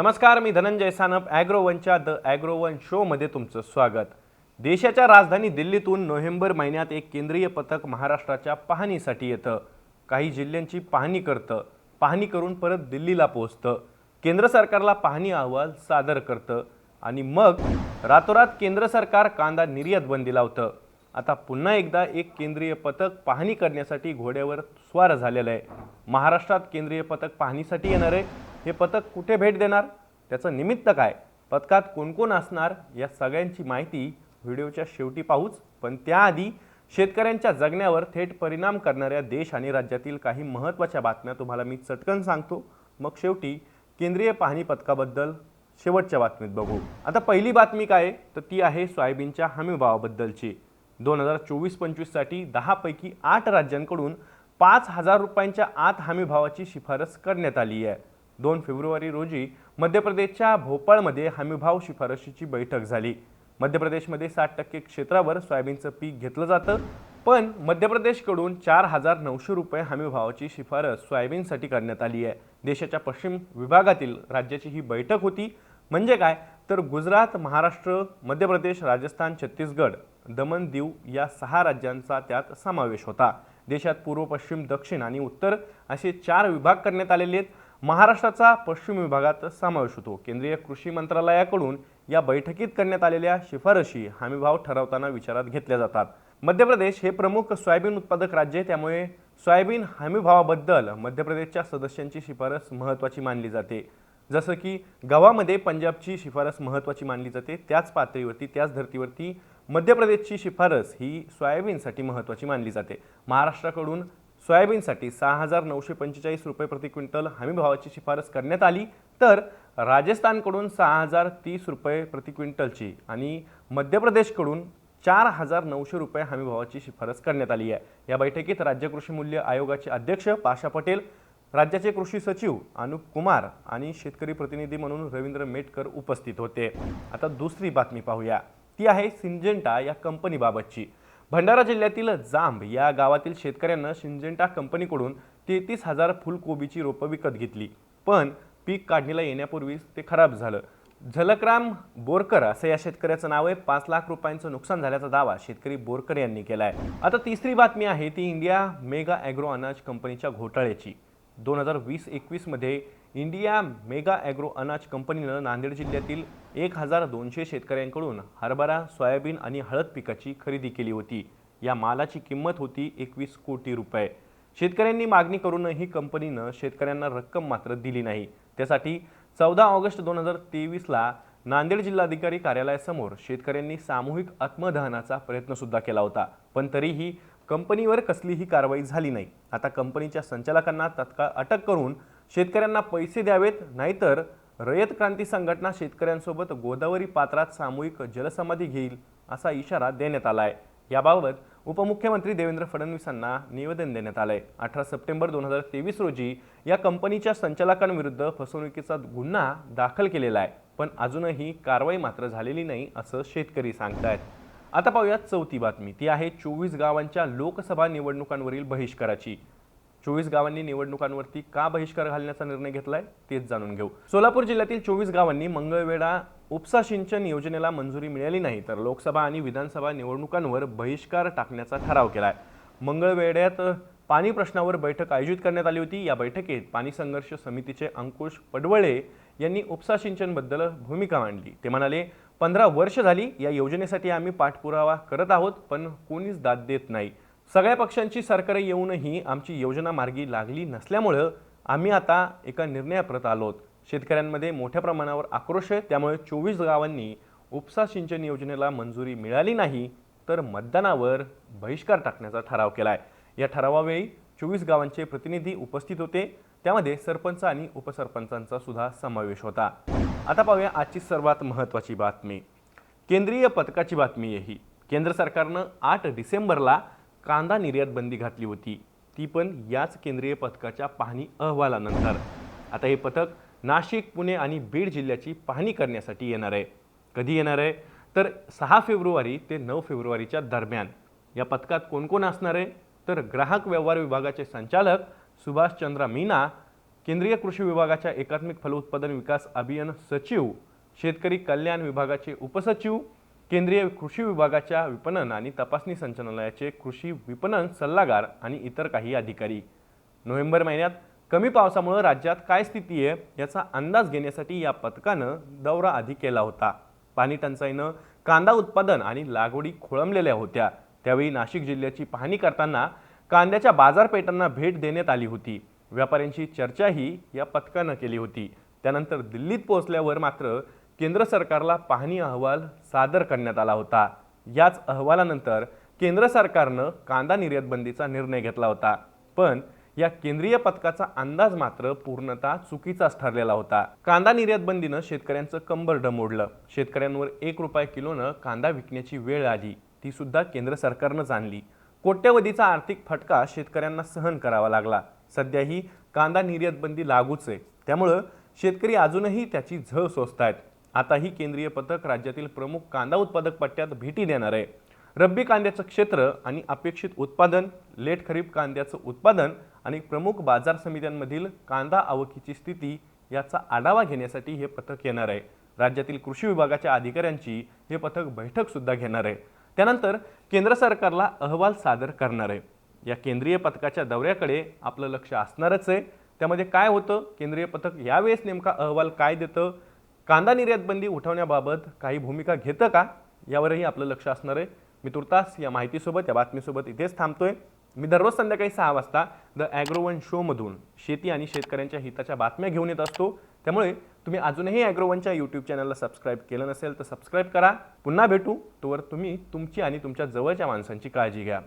नमस्कार मी धनंजय सानप ॲग्रो वनच्या द ॲग्रो वन शोमध्ये तुमचं स्वागत. देशाच्या राजधानी दिल्लीतून नोव्हेंबर महिन्यात एक केंद्रीय पथक महाराष्ट्राच्या पाहणीसाठी येतं. काही जिल्ह्यांची पाहणी करतं. पाहणी करून परत दिल्लीला पोहोचतं. केंद्र सरकारला पाहणी अहवाल सादर करतं. आणि मग रातोरात केंद्र सरकार कांदा निर्यात बंदी लावतं. आता पुन्हा एकदा एक केंद्रीय पथक पाहणी करण्यासाठी घोड्यावर स्वार झालेलं आहे. महाराष्ट्रात केंद्रीय पथक पाहणीसाठी येणार आहे. हे पथक कुठे भेट देणार? त्याचं निमित्त काय? पथकात कोण कोण असणार? या सगळ्यांची माहिती व्हिडिओच्या शेवटी पाहूच. पण त्याआधी शेतकऱ्यांच्या जगण्यावर थेट परिणाम करणाऱ्या देश आणि राज्यातील काही महत्त्वाच्या बातम्या तुम्हाला मी चटकन सांगतो. मग शेवटी केंद्रीय पाहणी पथकाबद्दल शेवटच्या बातमीत बघू. आता पहिली बातमी काय? तर ती आहे सोयाबीनच्या हमीभावाबद्दलची. दोन हजार चोवीस पंचवीससाठी दहापैकी आठ राज्यांकडून पाच हजार रुपयांच्या आत हमीभावाची शिफारस करण्यात आली आहे. दोन फेब्रुवारी रोजी मध्य प्रदेशच्या भोपाळमध्ये हमीभाव शिफारशीची बैठक झाली. मध्य प्रदेशमध्ये साठ टक्के क्षेत्रावर सोयाबीनचं पीक घेतलं जातं पण मध्य प्रदेशकडून चार हजार नऊशे रुपये हमीभावाची शिफारस सोयाबीनसाठी करण्यात आली आहे. देशाच्या पश्चिम विभागातील राज्याची ही बैठक होती. म्हणजे काय? तर गुजरात महाराष्ट्र मध्य प्रदेश राजस्थान छत्तीसगड दमण दीव या सहा राज्यांचा त्यात समावेश होता. देशात पूर्व पश्चिम दक्षिण आणि उत्तर असे चार विभाग करण्यात आलेले आहेत. महाराष्ट्राचा पश्चिम विभागात समावेश होतो. केंद्रीय कृषी मंत्रालयाकडून या बैठकीत करण्यात आलेल्या शिफारशी हमीभाव ठरवताना विचारात घेतल्या जातात. मध्य प्रदेश हे प्रमुख सोयाबीन उत्पादक राज्य आहे त्यामुळे सोयाबीन हमीभावाबद्दल मध्य प्रदेशच्या सदस्यांची शिफारस महत्त्वाची मानली जाते. जसं की गव्हामध्ये पंजाबची शिफारस महत्त्वाची मानली जाते त्याच पातळीवरती त्याच धर्तीवरती मध्य प्रदेशची शिफारस ही सोयाबीनसाठी महत्त्वाची मानली जाते. महाराष्ट्राकडून सोयाबीनसाठी सहा हजार नऊशे पंचेचाळीस रुपये प्रति क्विंटल हमीभावाची शिफारस करण्यात आली. तर राजस्थानकडून सहा हजार तीस रुपये प्रति क्विंटलची आणि मध्य प्रदेशकडून चार हजार नऊशे रुपये हमीभावाची शिफारस करण्यात आली आहे. या बैठकीत राज्य कृषी मूल्य आयोगाचे अध्यक्ष पाशा पटेल राज्याचे कृषी सचिव अनुप कुमार आणि शेतकरी प्रतिनिधी म्हणून रवींद्र मेटकर उपस्थित होते. आता दुसरी बातमी पाहूया. ती आहे सिंजेंटा या कंपनीबाबतची. भंडारा जिल्ह्यातील जांब या गावातील शेतकऱ्यांना शिंजेंटा कंपनीकडून तेहतीस हजार फुलकोबीची रोपं विकत घेतली. पण पीक काढणीला येण्यापूर्वीच ते खराब झालं. झलकराम बोरकर असं या शेतकऱ्याचं नाव आहे. पाच लाख रुपयांचं नुकसान झाल्याचा दावा शेतकरी बोरकर यांनी केला आहे आता तिसरी बातमी आहे ती इंडिया मेगा ॲग्रो अनाज कंपनीच्या घोटाळ्याची. दोन हजार वीस एकवीसमध्ये इंडिया मेगा ॲग्रो अनाज कंपनीनं नांदेड जिल्ह्यातील एक हजार दोनशे शेतकऱ्यांकडून हरभरा सोयाबीन आणि हळद पिकाची खरेदी केली होती. या मालाची किंमत होती एकवीस कोटी रुपये. शेतकऱ्यांनी मागणी करूनही कंपनीनं शेतकऱ्यांना रक्कम मात्र दिली नाही. त्यासाठी चौदा ऑगस्ट दोन हजार तेवीसला नांदेड जिल्हाधिकारी कार्यालयासमोर शेतकऱ्यांनी सामूहिक आत्मदहनाचा प्रयत्नसुद्धा केला होता. पण तरीही कंपनीवर कसलीही कारवाई झाली नाही. आता कंपनीच्या संचालकांना तत्काळ अटक करून शेतकऱ्यांना पैसे द्यावेत नाहीतर रयत क्रांती संघटना शेतकऱ्यांसोबत गोदावरी पात्रात सामूहिक जलसमाधी घेईल असा इशारा देण्यात आला आहे याबाबत उपमुख्यमंत्री देवेंद्र फडणवीसांना निवेदन देण्यात आलं आहे अठरा सप्टेंबर दोन हजार तेवीस रोजी या कंपनीच्या संचालकांविरुद्ध फसवणुकीचा गुन्हा दाखल केलेला आहे. पण अजूनही कारवाई मात्र झालेली नाही असं शेतकरी सांगतायत. आता पाहूयात चौथी बातमी. ती आहे चोवीस गावांच्या लोकसभा निवडणुकांवरील बहिष्काराची. चोवीस गावांनी निवडणुकांवरती का बहिष्कार घालण्याचा निर्णय घेतलाय तेच जाणून घेऊ. सोलापूर जिल्ह्यातील चोवीस गावांनी मंगळवेढा उपसा सिंचन योजनेला मंजुरी मिळाली नाही तर लोकसभा आणि विधानसभा निवडणुकांवर बहिष्कार टाकण्याचा ठराव केलाय. मंगळवेढ्यात पाणी प्रश्नावर बैठक आयोजित करण्यात आली होती. या बैठकीत पाणी संघर्ष समितीचे अंकुश पडवळे यांनी उपसा सिंचनबद्दल भूमिका मांडली. ते म्हणाले पंधरा वर्ष झाली या योजनेसाठी आम्ही पाठपुरावा करत आहोत पण कोणीच दाद देत नाही. सगळ्या पक्षांची सरकारे येऊनही आमची योजना मार्गी लागली नसल्यामुळं आम्ही आता एका निर्णयाप्रत आलोत. शेतकऱ्यांमध्ये मोठ्या प्रमाणावर आक्रोश आहे त्यामुळे चोवीस गावांनी उपसा सिंचन योजनेला मंजुरी मिळाली नाही तर मतदानावर बहिष्कार टाकण्याचा ठराव केला आहे या ठरावावेळी चोवीस गावांचे प्रतिनिधी उपस्थित होते. त्यामध्ये सरपंच आणि उपसरपंचांचा सुद्धा समावेश होता. आता पाहूया आजची सर्वात महत्त्वाची बातमी. केंद्रीय पथकाची बातमी आहे ही केंद्र सरकारनं आठ डिसेंबरला कांदा निर्यात बंदी घातली होती. ती पण याच केंद्रीय पथकाच्या पाहणी अहवालानंतर. आता हे पथक नाशिक पुणे आणि बीड जिल्ह्याची पाहणी करण्यासाठी येणार आहे. कधी येणार आहे? तर सहा फेब्रुवारी ते नऊ फेब्रुवारीच्या दरम्यान. या पथकात कोण कोण असणार आहे? तर ग्राहक व्यवहार विभागाचे संचालक सुभाषचंद्र मीना केंद्रीय कृषी विभागाच्या एकात्मिक फलोत्पादन विकास अभियान सचिव शेतकरी कल्याण विभागाचे उपसचिव केंद्रीय कृषी विभागाच्या विपणन आणि तपासणी संचालनालयाचे कृषी विपणन सल्लागार आणि इतर काही अधिकारी. नोव्हेंबर महिन्यात कमी पावसामुळे राज्यात काय स्थिती आहे याचा अंदाज घेण्यासाठी या पथकानं दौरा आधी केला होता. पाणी टंचाईनं कांदा उत्पादन आणि लागवडी खोळंबलेल्या होत्या. त्यावेळी नाशिक जिल्ह्याची पाहणी करताना कांद्याच्या बाजारपेठांना भेट देण्यात आली होती. व्यापाऱ्यांशी चर्चाही या पथकानं केली होती. त्यानंतर दिल्लीत पोहोचल्यावर मात्र केंद्र सरकारला पाहणी अहवाल सादर करण्यात आला होता. याच अहवालानंतर केंद्र सरकारनं कांदा निर्यात बंदीचा निर्णय घेतला होता. पण या केंद्रीय पथकाचा अंदाज मात्र पूर्णतः चुकीचाच ठरलेला होता. कांदा निर्यात बंदीनं शेतकऱ्यांचं कंबर मोडलं शेतकऱ्यांवर एक रुपये किलोनं कांदा विकण्याची वेळ आली. ती सुद्धा केंद्र सरकारनंच आणली. कोट्यवधीचा आर्थिक फटका शेतकऱ्यांना सहन करावा लागला. सध्या ही कांदा निर्यात बंदी लागूच आहे. त्यामुळं शेतकरी अजूनही त्याची झळ सोसत आहेत आताही केंद्रीय पथक राज्यातील प्रमुख कांदा उत्पादक पट्ट्यात भेटी देणार आहे. रब्बी कांद्याचं क्षेत्र आणि अपेक्षित उत्पादन लेट खरीप कांद्याचं उत्पादन आणि प्रमुख बाजार समित्यांमधील कांदा आवकीची स्थिती याचा आढावा घेण्यासाठी हे पथक येणार आहे. राज्यातील कृषी विभागाच्या अधिकाऱ्यांची हे पथक बैठकसुद्धा घेणार आहे. त्यानंतर केंद्र सरकारला अहवाल सादर करणार. आहे या केंद्रीय पथकाच्या दौऱ्याकडे आपलं लक्ष असणारच आहे. त्यामध्ये काय होतं? केंद्रीय पथक यावेळेस नेमका अहवाल काय देतं? कांदा निर्यात बंदी उठवण्याबाबत काही भूमिका घेतं का? यावरही आपलं लक्ष असणार आहे. मी तुर्तास या माहितीसोबत या बातमीसोबत इथेच थांबतोय. मी दररोज संध्याकाळी सहा वाजता द ॲग्रोवन शोमधून शेती आणि शेतकऱ्यांच्या हिताच्या बातम्या घेऊन येत असतो. त्यामुळे तुम्ही अजूनही ॲग्रोवनच्या यूट्यूब चॅनलला सबस्क्राईब केलं नसेल तर सबस्क्राईब करा. पुन्हा भेटू. तोवर तुम्ही तुमची आणि तुमच्या जवळच्या माणसांची काळजी घ्या.